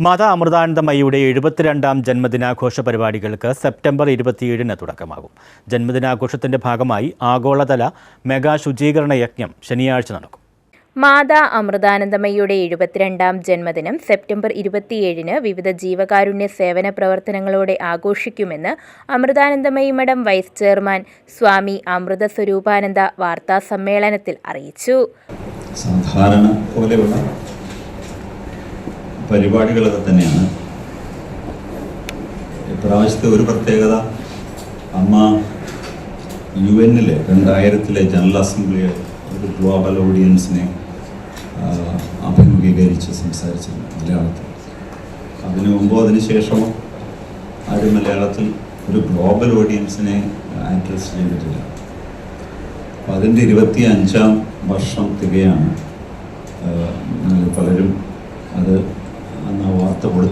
മാതാ അമൃതാനന്ദമയ്യയുടെ എഴുപത്തിരണ്ടാം ജന്മദിനാഘോഷ പരിപാടികൾക്ക് സെപ്റ്റംബർ ഇരുപത്തിയേഴിന് തുടക്കമാകും. ജന്മദിനാഘോഷത്തിന്റെ ഭാഗമായി ആഗോളതല മെഗാ ശുചീകരണ യജ്ഞം ശനിയാഴ്ച നടക്കും. മാതാ അമൃതാനന്ദമയ്യയുടെ എഴുപത്തിരണ്ടാം ജന്മദിനം സെപ്റ്റംബർ ഇരുപത്തിയേഴിന് വിവിധ ജീവകാരുണ്യ സേവന പ്രവർത്തനങ്ങളോടെ ആഘോഷിക്കുമെന്ന് അമൃതാനന്ദമയി മഠം വൈസ് ചെയർമാൻ സ്വാമി അമൃത സ്വരൂപാനന്ദ വാർത്താ സമ്മേളനത്തിൽ അറിയിച്ചു. സാധാരണ പോലെയുള്ള പരിപാടികളൊക്കെ തന്നെയാണ്. ഇപ്രാവശ്യത്തെ ഒരു പ്രത്യേകത അമ്മ യു എന്നിലെ രണ്ടായിരത്തിലെ ജനറൽ അസംബ്ലിയെ ഒരു ഗ്ലോബൽ ഓഡിയൻസിനെ അഭിമുഖീകരിച്ച് സംസാരിച്ചിരുന്നു മലയാളത്തിൽ. അതിനു മുമ്പോ അതിന് ശേഷമോ ആരും മലയാളത്തിൽ ഒരു ഗ്ലോബൽ ഓഡിയൻസിനെ അഡ്രസ് ചെയ്തിട്ടില്ല. അപ്പം അതിന്റെ ഇരുപത്തി അഞ്ചാം വർഷം തികയാണ്. പലരും അത്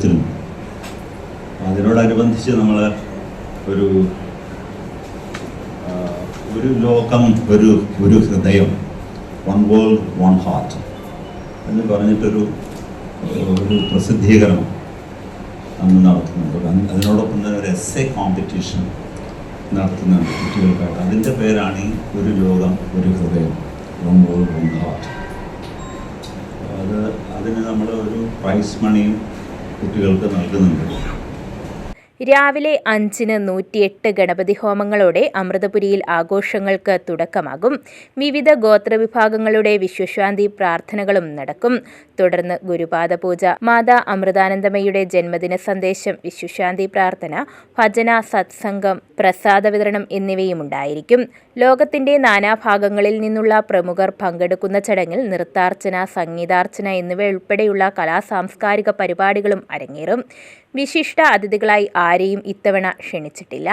അപ്പം അതിനോടനുബന്ധിച്ച് നമ്മൾ ഒരു ഒരു ലോകം ഒരു ഒരു ഹൃദയം വൺ വേൾഡ് വൺ ഹാർട്ട് എന്ന് പറഞ്ഞിട്ടൊരു ഒരു പ്രസിദ്ധീകരണം അന്ന് നടത്തുന്നുണ്ട്. അതിനോടൊപ്പം തന്നെ ഒരു എസ് എ കോമ്പറ്റീഷൻ നടത്തുന്നുണ്ട് കുട്ടികൾക്കായിട്ട്. അതിന്റെ പേരാണ് ഈ ഒരു ലോകം ഒരു ഹൃദയം വൺ വേൾഡ് വൺ ഹാർട്ട് അത് അതിന് നമ്മൾ ഒരു പ്രൈസ് മണിയും കുട്ടികൾക്ക് നൽകുന്നുണ്ട് രാവിലെ അഞ്ചിന് നൂറ്റിയെട്ട് ഗണപതി ഹോമങ്ങളോടെ അമൃതപുരിയിൽ ആഘോഷങ്ങൾക്ക് തുടക്കമാകും. വിവിധ ഗോത്രവിഭാഗങ്ങളുടെ വിശ്വശാന്തി പ്രാർത്ഥനകളും നടക്കും. തുടർന്ന് ഗുരുപാദ പൂജ മാതാ അമൃതാനന്ദമയുടെ ജന്മദിന സന്ദേശം വിശ്വശാന്തി പ്രാർത്ഥന ഭജന സത്സംഗം പ്രസാദ വിതരണം എന്നിവയും ഉണ്ടായിരിക്കും. ലോകത്തിന്റെ നാനാഭാഗങ്ങളിൽ നിന്നുള്ള പ്രമുഖർ പങ്കെടുക്കുന്ന ചടങ്ങിൽ നൃത്താർച്ചന സംഗീതാർച്ചന എന്നിവ ഉൾപ്പെടെയുള്ള കലാ സാംസ്കാരിക പരിപാടികളും അരങ്ങേറും. വിശിഷ്ട അതിഥികളായി ആരെയും ഇത്തവണ ക്ഷണിച്ചിട്ടില്ല.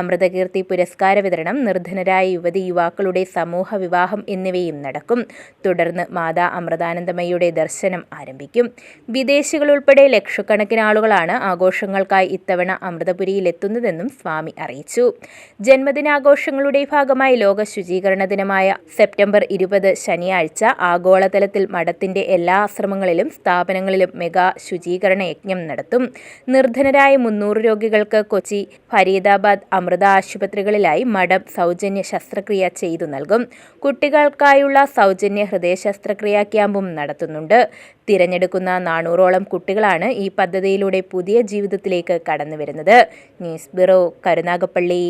അമൃതകീർത്തി പുരസ്കാര വിതരണം നിർധനരായ യുവതി യുവാക്കളുടെ സമൂഹ വിവാഹം എന്നിവയും നടക്കും. തുടർന്ന് മാതാ അമൃതാനന്ദമയുടെ ദർശനം ആരംഭിക്കും. വിദേശികൾ ഉൾപ്പെടെ ലക്ഷക്കണക്കിന് ആളുകളാണ് ആഘോഷങ്ങൾക്കായി ഇത്തവണ അമൃതപുരിയിൽ എത്തുന്നതെന്നും സ്വാമി അറിയിച്ചു. ജന്മദിനാഘോഷങ്ങളുടെ ഭാഗമായി ലോക ശുചീകരണ ദിനമായ സെപ്റ്റംബർ ഇരുപത് ശനിയാഴ്ച ആഗോളതലത്തിൽ മഠത്തിന്റെ എല്ലാ ആശ്രമങ്ങളിലും സ്ഥാപനങ്ങളിലും മെഗാ ശുചീകരണ യജ്ഞം നടത്തും. നിർധനരായ മുന്നൂറ് രോഗികൾക്ക് കൊച്ചി ഫരീദാബാദ് അമൃത ആശുപത്രികളിലായി മഠം സൗജന്യ ശസ്ത്രക്രിയ ചെയ്തു നൽകും. കുട്ടികൾക്കായുള്ള സൗജന്യ ഹൃദയ ശസ്ത്രക്രിയ ക്യാമ്പും നടത്തുന്നുണ്ട്. തിരഞ്ഞെടുക്കുന്ന നാനൂറോളം കുട്ടികളാണ് ഈ പദ്ധതിയിലൂടെ പുതിയ ജീവിതത്തിലേക്ക് കടന്നു വരുന്നത് ന്യൂസ് ബ്യൂറോ കരുനാഗപ്പള്ളി.